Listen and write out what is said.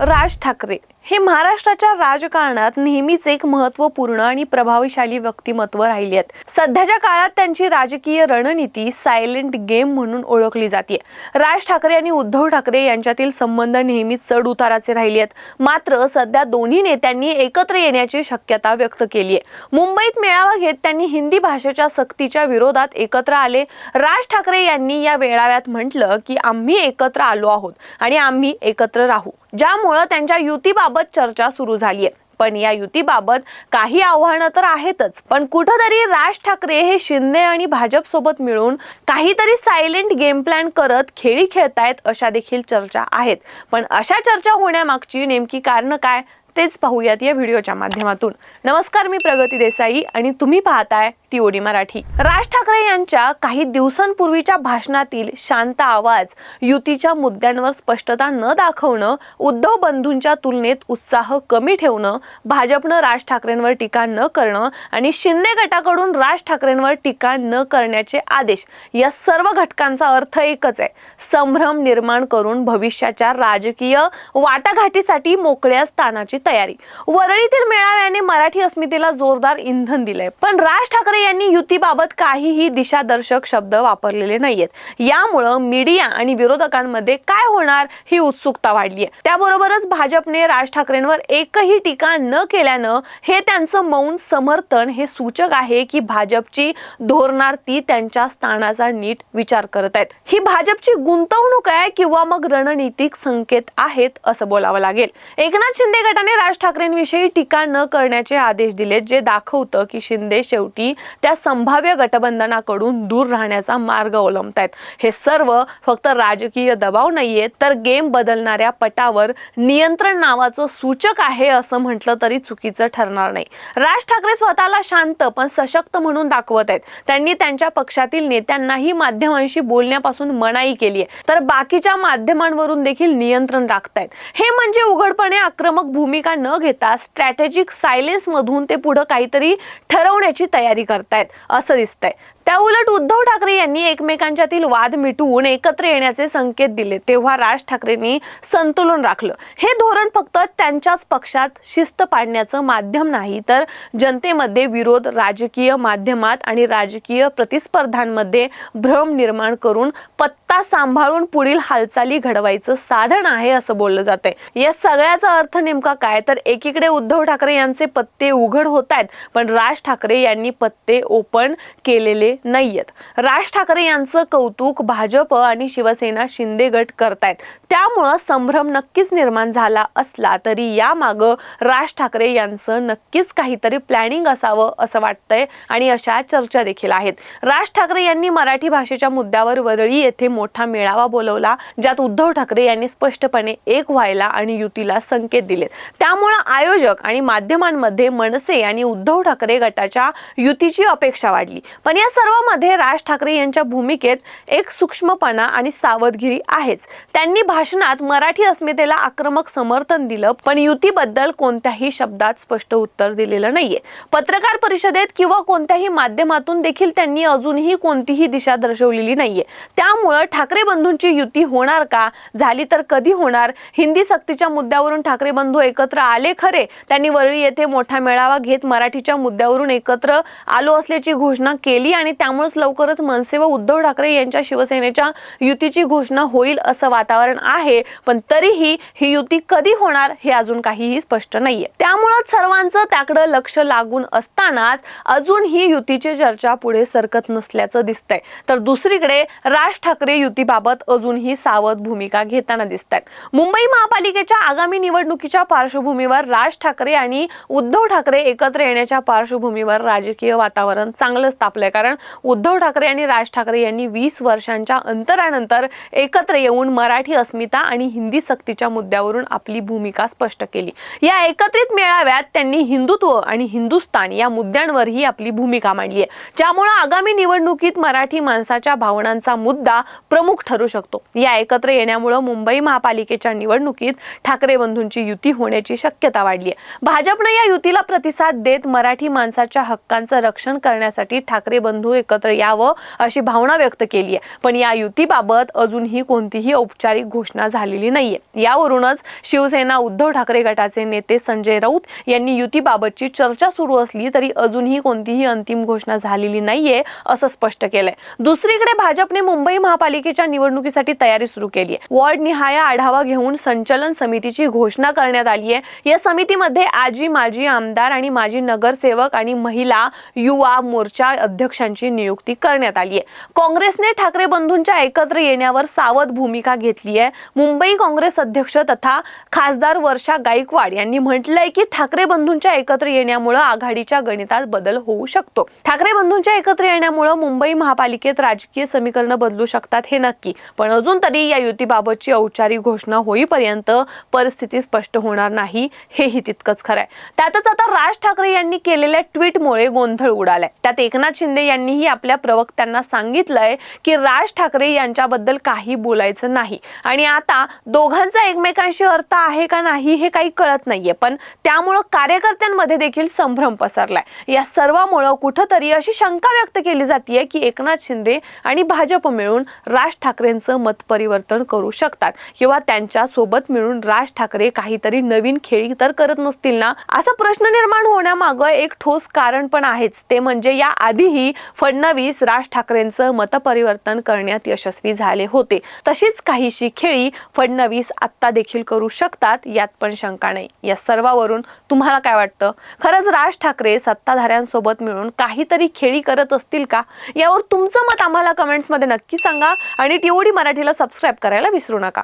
राज ठाकरे. हे महाराष्ट्राच्या राजकारणात नेहमीच एक महत्त्वपूर्ण आणि प्रभावशाली व्यक्तिमत्व राहिली आहेत. सध्याच्या काळात त्यांची राजकीय रणनीती सायलेंट गेम म्हणून ओळखली जाते. राज ठाकरे आणि उद्धव ठाकरे यांच्यातील संबंध नेहमीच चढ उताराचे राहिले आहेत. मात्र सध्या दोन्ही नेत्यांनी एकत्र येण्याची शक्यता व्यक्त केली आहे. मुंबईत मेळावा घेत त्यांनी हिंदी भाषेच्या सक्तीच्या विरोधात एकत्र आले. राज ठाकरे यांनी या मेळाव्यात म्हटलं की आम्ही एकत्र आलो आहोत आणि आम्ही एकत्र राहू. ज्यामुळं त्यांच्या युतीबाबत चर्चा सुरू झाली आहे पण या युतीबाबत काही आव्हानं तर आहेतच पण कुठंतरी राज ठाकरे हे शिंदे आणि भाजप सोबत मिळून काहीतरी सायलेंट गेम प्लॅन करत खेळी खेळतायत अशा देखील चर्चा आहेत. पण अशा चर्चा होण्यामागची नेमकी कारण काय तेच पाहूयात या व्हिडिओच्या माध्यमातून. नमस्कार मी प्रगती देसाई आणि तुम्ही पाहताय टीओडी मराठी. राज ठाकरे यांच्या काही दिवसांपूर्वीच्या भाषणातील शांत आवाज युतीच्या मुद्द्यांवर स्पष्टता न दाखवणं उद्धव बंधूंच्या तुलनेत उत्साह कमी ठेवणं भाजपनं राज ठाकरेंवर टीका न करणं आणि शिंदे गटाकडून राज ठाकरेंवर टीका न करण्याचे आदेश या सर्व घटकांचा अर्थ एकच आहे. संभ्रम निर्माण करून भविष्याच्या राजकीय वाटाघाटीसाठी मोकळ्या स्थानाची तयारी. वरळीतील मेळाव्याने मराठी अस्मितेला जोरदार इंधन दिलंय. पण राज ठाकरे यांनी युतीबाबत काहीही दिशादर्शक शब्द वापरलेले नाहीयेत. यामुळं मीडिया आणि विरोधकांमध्ये काय होणार ही उत्सुकता वाढली आहे त्याबरोबरच भाजपने राज ठाकरेंवर एकही टीका न केल्यानं हे त्यांचं मौन समर्थन हे सूचक आहे की भाजपची धोरणार्थी त्यांच्या स्थानाचा नीट विचार करत आहेत. ही भाजपची गुंतवणूक आहे किंवा मग रणनीतिक संकेत आहेत असं बोलावं लागेल. एकनाथ शिंदे गटाने राज ठाकरेंविषयी टीका न करण्याचे आदेश दिले जे दाखवतं की शिंदे शेवटी त्या संभाव्य गटबंधनाकडून दूर राहण्याचा मार्ग अवलंबतायत हे सर्व फक्त राजकीय दबाव नाहीये तर गेम बदलणाऱ्या पटावर नियंत्रण नावाचं सूचक आहे असं म्हटलं तरी चुकीचं ठरणार नाही. राज ठाकरे स्वतःला शांत पण सशक्त म्हणून दाखवत आहेत त्यांनी त्यांच्या पक्षातील नेत्यांनाही माध्यमांशी बोलण्यापासून मनाई केली आहे. तर बाकीच्या माध्यमांवरून देखील नियंत्रण राखतायत. हे म्हणजे उघडपणे आक्रमक भूमिका न घेता स्ट्रॅटेजिक सायलेन्स मधून ते पुढे काहीतरी ठरवण्याची तयारी करतायत असं दिसतंय. त्या उलट उद्धव ठाकरे यांनी एकमेकांच्यातील वाद मिटवून एकत्र येण्याचे संकेत दिले. तेव्हा राज ठाकरेंनी संतुलन राखलं. हे धोरण फक्त त्यांच्याच पक्षात शिस्त पाडण्याचं माध्यम नाही तर जनतेमध्ये विरोध राजकीय माध्यमात आणि राजकीय प्रतिस्पर्धांमध्ये भ्रम निर्माण करून पत्ता सांभाळून पुढील हालचाली घडवायचं साधन आहे असं बोललं जातंय. या सगळ्याचा अर्थ नेमका काय? तर एकीकडे उद्धव ठाकरे यांचे पत्ते उघड होत आहेत पण राज ठाकरे यांनी पत्ते ओपन केलेले नाहीयेत. राज ठाकरे यांचं कौतुक भाजप आणि शिवसेना शिंदे गट करतायत. त्यामुळं संभ्रम नक्कीच निर्माण झाला असला तरी यामागं राज ठाकरे यांचं नक्कीच काहीतरी प्लॅनिंग असावं असं वाटतंय आणि अशा चर्चा देखील आहेत. राज ठाकरे यांनी मराठी भाषेच्या मुद्द्यावर वरळी येथे मोठा मेळावा बोलवला ज्यात उद्धव ठाकरे यांनी स्पष्टपणे एक व्हायला आणि युतीला संकेत दिलेत. त्यामुळं आयोजक आणि माध्यमांमध्ये मनसे आणि उद्धव ठाकरे गटाच्या युतीची अपेक्षा वाढली. पण या सर्वांमध्ये राज ठाकरे यांच्या भूमिकेत एक सूक्ष्मपणा आणि सावधगिरी आहेच. त्यांनी भाषणात मराठी अस्मितेला आक्रमक समर्थन दिलं पण युतीबद्दल कोणत्याही शब्दात स्पष्ट उत्तर दिलेलं नाहीये. पत्रकार परिषदेत किंवा कोणत्याही माध्यमातून देखील त्यांनी अजूनही कोणतीही दिशा दर्शवलेली नाहीये. त्यामुळं ठाकरे बंधूंची युती होणार का? झाली तर कधी होणार? हिंदी सक्तीच्या मुद्द्यावरून ठाकरे बंधू एकत्र आले खरे? त्यांनी वरळी येथे मोठा मेळावा घेत मराठीच्या मुद्द्यावरून एकत्र आलो असल्याची घोषणा केली आणि त्यामुळेच लवकरच मनसे व उद्धव ठाकरे यांच्या शिवसेनेच्या युतीची घोषणा होईल असं वातावरण आहे. पण तरीही ही युती कधी होणार हे अजून काहीही स्पष्ट नाहीये. त्यामुळेच सर्वांचं त्याकडे लक्ष लागून असतानाच अजून ही युतीची चर्चा पुढे सरकत नसल्याचं दिसतंय. तर दुसरीकडे राज ठाकरे युतीबाबत अजूनही सावध भूमिका घेताना दिसत आहेत मुंबई महापालिकेच्या आगामी निवडणुकीच्या पार्श्वभूमीवर राज ठाकरे आणि उद्धव ठाकरे एकत्र येण्याच्या पार्श्वभूमीवर राजकीय वातावरण चांगलंच तापलंय. कारण उद्धव ठाकरे आणि राज ठाकरे यांनी वीस वर्षांच्या अंतरानंतर एकत्र येऊन मराठी अस्मिता आणि हिंदी सक्तीच्या मुद्द्यावरून आपली भूमिका स्पष्ट केली. या एकत्रित मेळाव्यात त्यांनी हिंदुत्व आणि हिंदुस्थान या मुद्द्यांवरही आपली भूमिका मांडली आहे. ज्यामुळे आगामी निवडणुकीत मराठी माणसाच्या भावनांचा मुद्दा प्रमुख ठरू शकतो. या एकत्र येण्यामुळे मुंबई महापालिकेच्या निवडणुकीत ठाकरे बंधूंची युती होण्याची शक्यता वाढली आहे. भाजपनं या युतीला प्रतिसाद देत मराठी माणसाच्या हक्कांचं रक्षण करण्यासाठी ठाकरे बंधू एकत्र यावं अशी भावना व्यक्त केली आहे पण या युतीबाबत अजूनही कोणतीही औपचारिक घोषणा झालेली नाहीये. यावरूनच शिवसेना उद्धव ठाकरे गटाचे नेते संजय राऊत यांनी युतीबाबतची चर्चा सुरू असली तरी अजूनही कोणतीही अंतिम घोषणा झालेली नाहीये असं स्पष्ट केलंय. दुसरीकडे भाजपने मुंबई महापालिकेच्या निवडणुकीसाठी तयारी सुरू केली आहे वॉर्ड निहाय आढावा घेऊन संचलन समितीची घोषणा करण्यात आली आहे या समितीमध्ये आजी माजी आमदार आणि माजी नगरसेवक आणि महिला युवा मोर्चा अध्यक्षांची नियुक्ती करण्यात आली आहे. काँग्रेसने ठाकरे बंधूंच्या एकत्र येण्यावर सावध भूमिका घेतली आहे. मुंबई काँग्रेस अध्यक्ष तथा खासदार वर्षा गायकवाड यांनी म्हटलंय की ठाकरे बंधूंच्या एकत्र येण्यामुळे आघाडीच्या गणितात बदल होऊ शकतो. ठाकरे बंधूंच्या एकत्र येण्यामुळे मुंबई महापालिकेत राजकीय समीकरण बदलू शकतात हे नक्की. पण अजून तरी या युतीबाबतची औपचारिक घोषणा होईपर्यंत परिस्थिती स्पष्ट होणार नाही हेही तितकंच खरं आहे त्यातच आता राज ठाकरे यांनी केलेल्या ट्विटमुळे गोंधळ उडालाय. त्यात एकनाथ शिंदे यांनी यांनीही आपल्या प्रवक्त्यांना सांगितलंय की राज ठाकरे यांच्याबद्दल काही बोलायचं नाही. आणि आता दोघांचा एकमेकांशी अर्थ आहे का नाही हे काही कळत नाहीये. पण त्यामुळं कार्यकर्त्यांमध्ये देखील संभ्रम पसरलाय. या सर्वामुळं कुठंतरी अशी शंका व्यक्त केली जाते की एकनाथ शिंदे आणि भाजप मिळून राज ठाकरेंचं मत परिवर्तन करू शकतात. किंवा त्यांच्यासोबत मिळून राज ठाकरे काहीतरी नवीन खेळी तर करत नसतील ना? असा प्रश्न निर्माण होण्यामागं एक ठोस कारण पण आहेच. ते म्हणजे या आधीही फडणवीस राज ठाकरेंचं मतपरिवर्तन करण्यात यशस्वी झाले होते. तशीच काहीशी खेळी फडणवीस आत्ता देखील करू शकतात यात पण शंका नाही. या सर्वावरून तुम्हाला काय वाटतं? खरंच राज ठाकरे सत्ताधाऱ्यांसोबत मिळून काहीतरी खेळी करत असतील का? यावर तुमचं मत आम्हाला कमेंट्समध्ये नक्की सांगा आणि टीओडी मराठीला सबस्क्राईब करायला विसरू नका.